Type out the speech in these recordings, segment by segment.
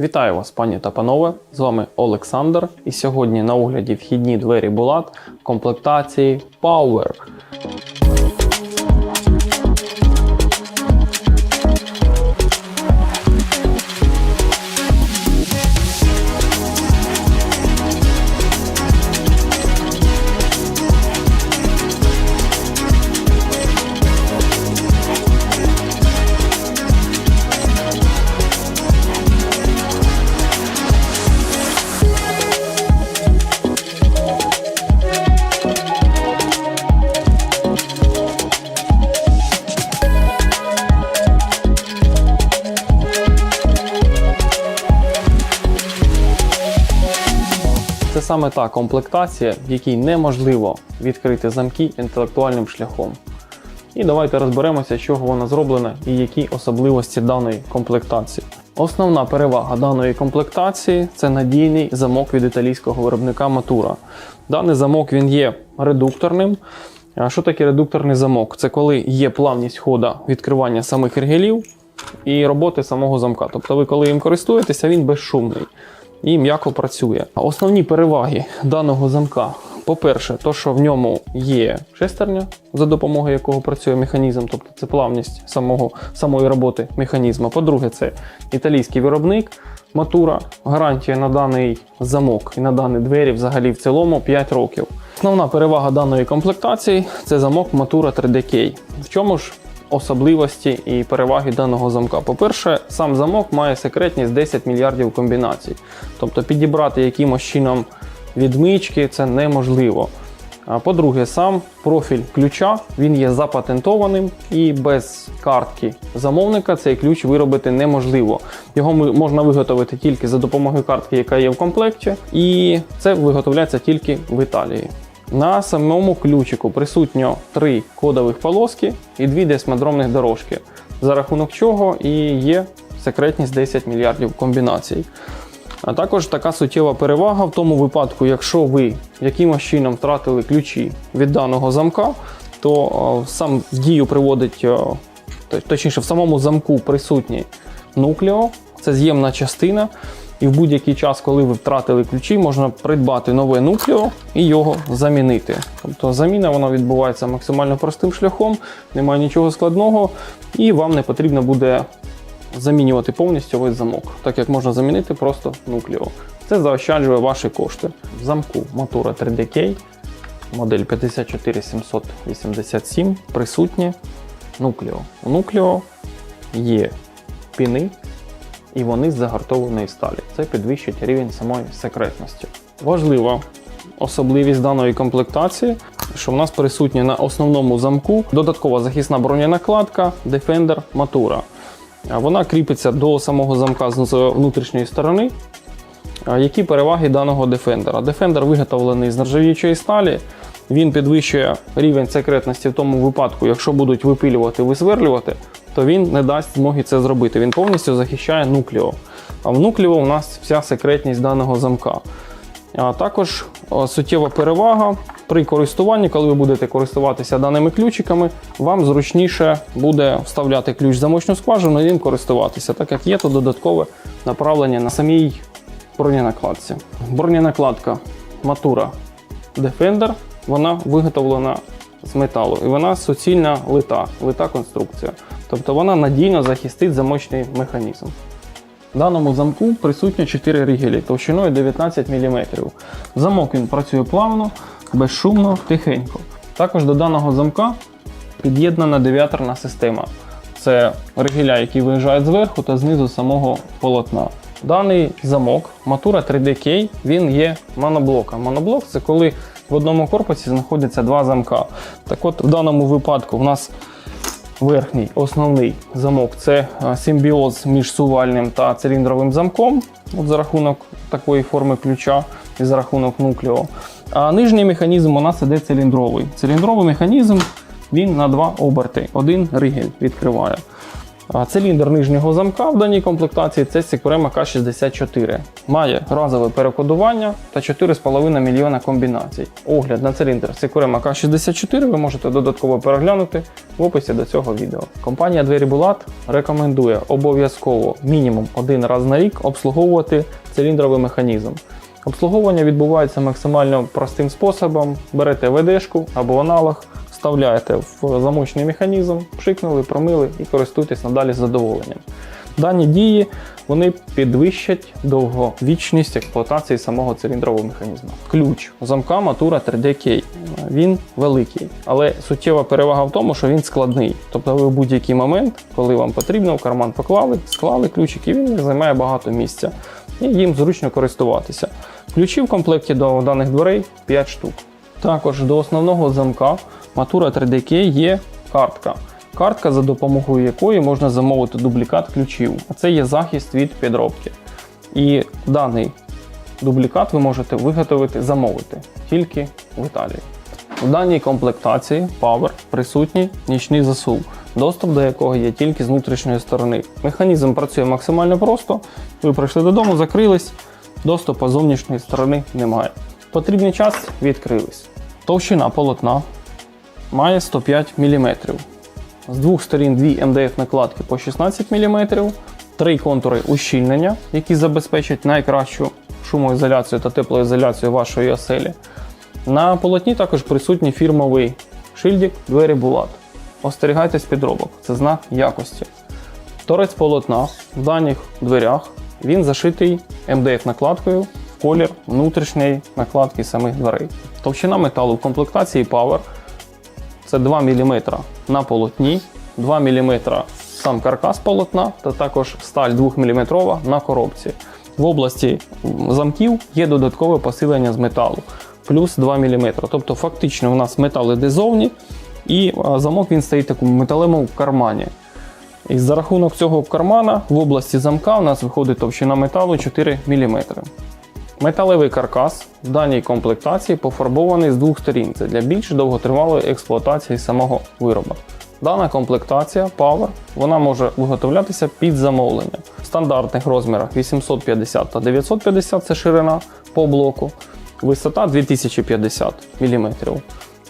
Вітаю вас, пані та панове! З вами Олександр. І сьогодні на огляді вхідні двері Булат комплектації Power. Саме та комплектація, в якій неможливо відкрити замки інтелектуальним шляхом. І давайте розберемося, з чого вона зроблена і які особливості даної комплектації. Основна перевага даної комплектації це надійний замок від італійського виробника Matura. Даний замок він є редукторним. Що таке редукторний замок? Це коли є плавність хода відкривання самих ригелів і роботи самого замка. Тобто ви, коли їм користуєтеся, він безшумний і м'яко працює. Основні переваги даного замка. По-перше, то, що в ньому є шестерня, за допомогою якого працює механізм, тобто це плавність самого, самої роботи механізму. По-друге, це італійський виробник Матура. Гарантія на даний замок і на дані двері взагалі в цілому 5 років. Основна перевага даної комплектації це замок Matura 3D-K. В чому ж особливості і переваги даного замка. По-перше, сам замок має секретність 10 мільярдів комбінацій. Тобто підібрати якимось чином відмички це неможливо. А По-друге, сам профіль ключа він є запатентованим і без картки замовника цей ключ виробити неможливо. Його можна виготовити тільки за допомогою картки, яка є в комплекті, і це виготовляється тільки в Італії. На самому ключику присутньо три кодових полоски і дві десмодромних дорожки, за рахунок чого і є секретність 10 мільярдів комбінацій. А також така суттєва перевага в тому випадку, якщо ви якимось чином втратили ключі від даного замка, то сам в дію приводить, точніше, в самому замку присутній нуклео, це з'ємна частина. І в будь-який час, коли ви втратили ключі, можна придбати нове нуклео і його замінити. Тобто заміна вона відбувається максимально простим шляхом, немає нічого складного, і вам не потрібно буде замінювати повністю весь замок, так як можна замінити просто нуклео. Це заощаджує ваші кошти. В замку Matura 3DK модель 54787 присутнє нуклео. У нуклео є піни, і вони з загартованої сталі. Це підвищить рівень самої секретності. Важлива особливість даної комплектації, що в нас присутня на основному замку додаткова захисна броненакладка Defender Matura. Вона кріпиться до самого замка з внутрішньої сторони. Які переваги даного Defender? Defender виготовлений з нержавіючої сталі. Він підвищує рівень секретності в тому випадку, якщо будуть випилювати, висверлювати, то він не дасть змоги це зробити. Він повністю захищає нуклео. А в нуклео у нас вся секретність даного замка. А також суттєва перевага при користуванні, коли ви будете користуватися даними ключиками, вам зручніше буде вставляти ключ в замочну скважину і ним користуватися, так як є тут додаткове направлення на самій броненакладці. Броненакладка Matura Defender, вона виготовлена з металу і вона суцільна лита, лита конструкція. Тобто вона надійно захистить замочний механізм. В даному замку присутні 4 ригелі товщиною 19 мм. Замок він працює плавно, безшумно, тихенько. Також до даного замка під'єднана дев'яторна система. Це ригеля, які виїжджають зверху та знизу самого полотна. Даний замок Matura 3D-K, він є моноблоком. Моноблок це коли в одному корпусі знаходяться два замка. Так от в даному випадку в нас верхній основний замок це симбіоз між сувальним та циліндровим замком, от за рахунок такої форми ключа і за рахунок нуклео. А нижній механізм у нас іде циліндровий. Циліндровий механізм він на два оберти, один ригель відкриває. Циліндр нижнього замка в даній комплектації це Securema K64. Має разове перекодування та 4,5 мільйона комбінацій. Огляд на циліндр Securema K64 ви можете додатково переглянути в описі до цього відео. Компанія Двері Булат рекомендує обов'язково мінімум один раз на рік обслуговувати циліндровий механізм. Обслуговування відбувається максимально простим способом. Берете ВДшку або аналог, вставляєте в замочний механізм, пшикнули, промили і користуйтесь надалі з задоволенням. Дані дії вони підвищать довговічність експлуатації самого циліндрового механізму. Ключ замка Matura 3D-Key. Він великий, але суттєва перевага в тому, що він складний. Тобто ви в будь-який момент, коли вам потрібно, в карман поклали, склали ключик, і він займає багато місця. І їм зручно користуватися. Ключі в комплекті до даних дверей 5 штук. Також до основного замка Matura 3D Key є картка. Картка, за допомогою якої можна замовити дублікат ключів. А це є захист від підробки. І даний дублікат ви можете виготовити, замовити тільки в Італії. У даній комплектації Power присутній нічний засув, доступ до якого є тільки з внутрішньої сторони. Механізм працює максимально просто. Ви прийшли додому, закрились, доступу з зовнішньої сторони немає. Потрібний час відкрились. Товщина полотна має 105 мм. З двох сторін дві МДФ накладки по 16 мм, три контури ущільнення, які забезпечать найкращу шумоізоляцію та теплоізоляцію вашої оселі. На полотні також присутній фірмовий шильдик двері Булат. Остерігайтесь підробок, це знак якості. Торець полотна в даних дверях він зашитий МДФ накладкою в колір внутрішньої накладки самих дверей. Товщина металу в комплектації Power це 2 мм на полотні, 2 мм сам каркас полотна та також сталь 2 мм на коробці. В області замків є додаткове посилення з металу плюс 2 мм. Тобто, фактично, у нас метал іде зовні, і замок він стоїть в такому металевому кармані. І за рахунок цього кармана в області замка у нас виходить товщина металу 4 мм. Металевий каркас в даній комплектації пофарбований з двох сторін. Це для більш довготривалої експлуатації самого вироба. Дана комплектація Power вона може виготовлятися під замовлення в стандартних розмірах 850 та 950 це ширина по блоку, висота 2050 мм.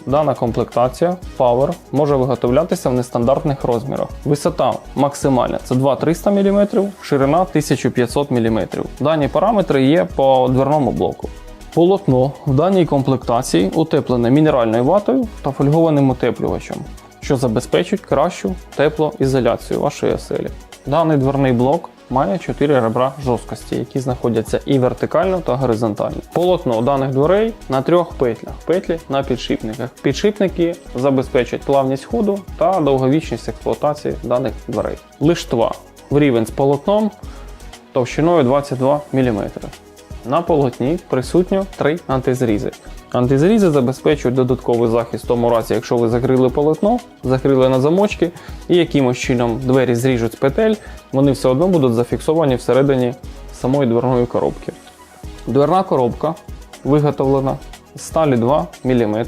Дана комплектація Power може виготовлятися в нестандартних розмірах. Висота максимальна це 2300 мм, ширина 1500 мм. Дані параметри є по дверному блоку. Полотно в даній комплектації утеплене мінеральною ватою та фольгованим утеплювачем, що забезпечить кращу теплоізоляцію вашої оселі. Даний дверний блок має 4 ребра жорсткості, які знаходяться і вертикально та горизонтально. Полотно даних дверей на трьох петлях, петлі на підшипниках. Підшипники забезпечать плавність ходу та довговічність експлуатації даних дверей. Лиштва в рівень з полотном товщиною 22 мм. На полотні присутньо три антизрізи. Антизрізи забезпечують додатковий захист в тому разі, якщо ви закрили полотно, закрили на замочки і якимось чином двері зріжуть з петель, вони все одно будуть зафіксовані всередині самої дверної коробки. Дверна коробка виготовлена з сталі 2 мм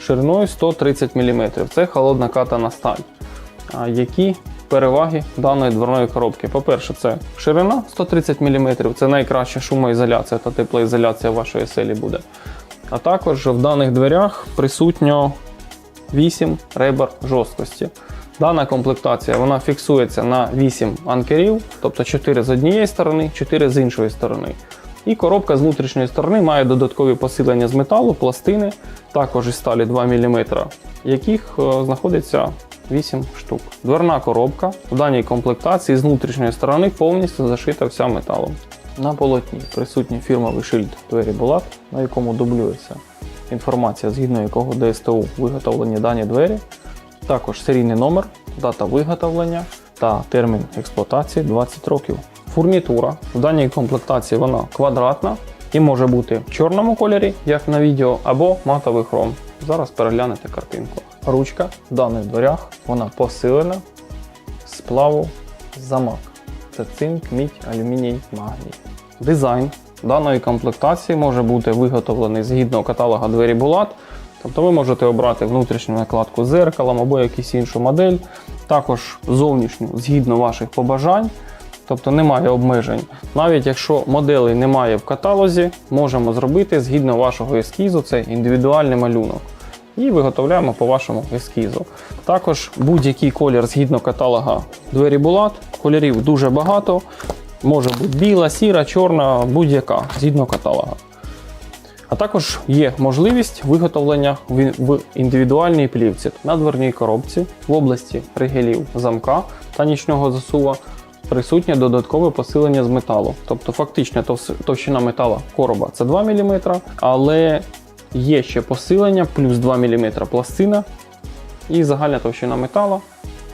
шириною 130 мм. Це холодна катана сталь. Які переваги даної дверної коробки? По-перше, це ширина 130 мм, це найкраща шумоізоляція та теплоізоляція вашої селі буде. А також в даних дверях присутньо 8 ребер жорсткості. Дана комплектація вона фіксується на 8 анкерів, тобто 4 з однієї сторони, 4 з іншої сторони. І коробка з внутрішньої сторони має додаткові посилення з металу, пластини, також із сталі 2 мм, яких е, знаходиться 8 штук. Дверна коробка в даній комплектації з внутрішньої сторони повністю зашита вся металом. На полотні присутній фірмовий шильд двері Булат, на якому дублюється інформація, згідно якого ДСТУ виготовлені дані двері, також серійний номер, дата виготовлення та термін експлуатації 20 років. Фурнітура в даній комплектації вона квадратна і може бути в чорному кольорі, як на відео, або матовий хром. Зараз переглянете картинку. Ручка в даних дверях вона посилена сплаву замок. Це цинк, мідь, алюміній, магній. Дизайн даної комплектації може бути виготовлений згідно каталога двері Булат. Тобто ви можете обрати внутрішню накладку зеркалом або якусь іншу модель. також зовнішню згідно ваших побажань. Тобто немає обмежень. Навіть якщо моделей немає в каталозі, можемо зробити згідно вашого ескізу, це індивідуальний малюнок. І виготовляємо по вашому ескізу. Також будь-який колір згідно каталога двері Булат. Кольорів дуже багато. Може бути біла, сіра, чорна, будь-яка згідно каталога. А також є можливість виготовлення в індивідуальній плівці на дверній коробці в області ригелів замка та нічного засува присутнє додаткове посилення з металу. Тобто фактично товщина метала короба це 2 мм, але є ще посилення плюс 2 мм пластина і загальна товщина метала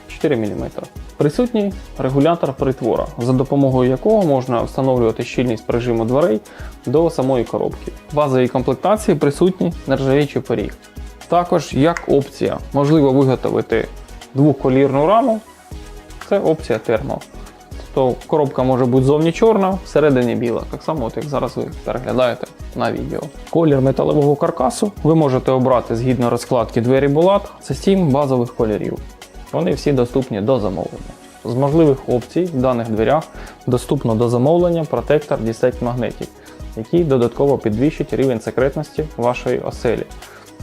4 мм. Присутній регулятор притвора, за допомогою якого можна встановлювати щільність прижиму дверей до самої коробки. В базовій комплектації присутній нержавіючий поріг. Також як опція можливо виготовити двохколірну раму. Це опція термо. Тобто коробка може бути зовні чорна, всередині біла, так само, от як зараз ви переглядаєте на відео. Колір металевого каркасу ви можете обрати згідно розкладки двері Булат. Це 7 базових кольорів. Вони всі доступні до замовлення. З можливих опцій в даних дверях доступно до замовлення протектор Dissect Magnetic, який додатково підвищить рівень секретності вашої оселі.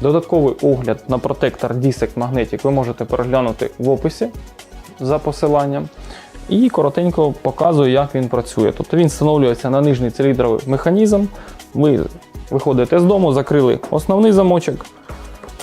Додатковий огляд на протектор Dissect Magnetic ви можете переглянути в описі за посиланням. І коротенько показую, як він працює. Тобто він встановлюється на нижній циліндровий механізм. Ви виходите з дому, закрили основний замочок,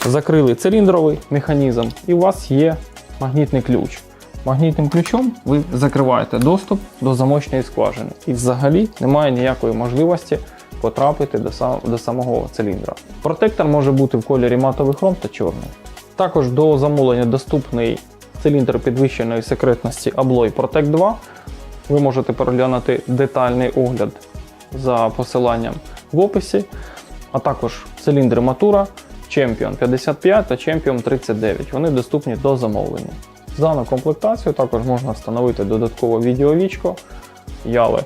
закрили циліндровий механізм, і у вас є магнітний ключ. Магнітним ключом ви закриваєте доступ до замочної скважини. І взагалі немає ніякої можливості потрапити до, сам, до самого циліндра. Протектор може бути в кольорі матовий хром та чорний. Також до замовлення доступний циліндр підвищеної секретності Abloy Protect 2. Ви можете переглянути детальний огляд за посиланням в описі, а також циліндри Matura Champion 55 та Champion 39. Вони доступні до замовлення. З дану комплектацію також можна встановити додаткове відеовічко Яле.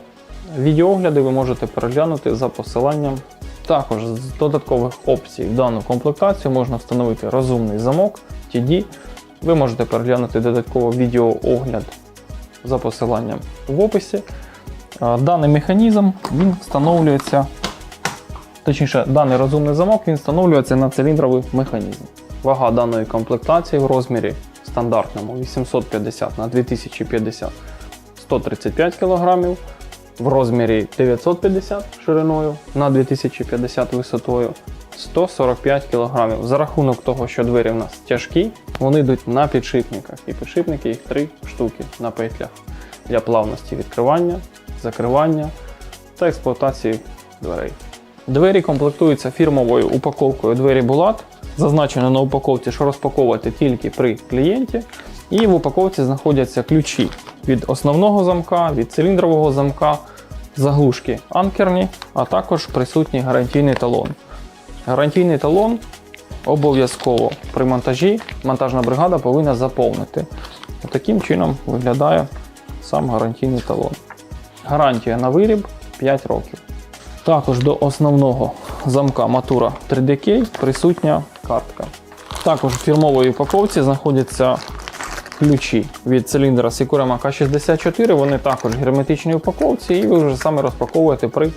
Відеоогляди ви можете переглянути за посиланням. Також з додаткових опцій в дану комплектацію можна встановити розумний замок TD. Ви можете переглянути додатково відеоогляд за посиланням в описі. Даний механізм він встановлюється, точніше, даний розумний замок він встановлюється на циліндровий механізм. Вага даної комплектації в розмірі стандартному 850 на 2050 135 кг, в розмірі 950 шириною на 2050 висотою 145 кг. За рахунок того, що двері в нас тяжкі, вони йдуть на підшипниках. І підшипники їх три штуки на петлях для плавності відкривання, закривання та експлуатації дверей. Двері комплектуються фірмовою упаковкою двері Булат. Зазначено на упаковці, що розпаковувати тільки при клієнті. І в упаковці знаходяться ключі від основного замка, від циліндрового замка, заглушки анкерні, а також присутній гарантійний талон. Гарантійний талон обов'язково при монтажі монтажна бригада повинна заповнити. Таким чином виглядає сам гарантійний талон. Гарантія на виріб 5 років. Також до основного замка Matura 3DK присутня картка. Також в фірмовій упаковці знаходяться ключі від циліндра Securema K64. Вони також в герметичній упаковці, і ви вже саме розпаковуєте при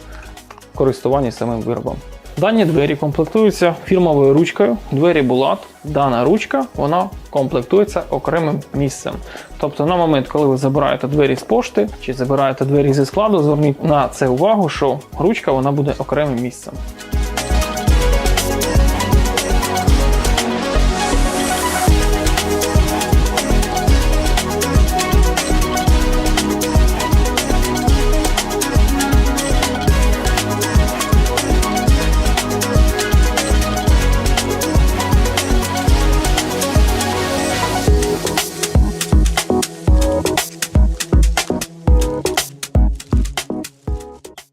користуванні самим виробом. Дані двері комплектуються фірмовою ручкою. Двері Булат. Дана ручка вона комплектується окремим місцем. Тобто, на момент, коли ви забираєте двері з пошти чи забираєте двері зі складу, зверніть на це увагу, що ручка вона буде окремим місцем.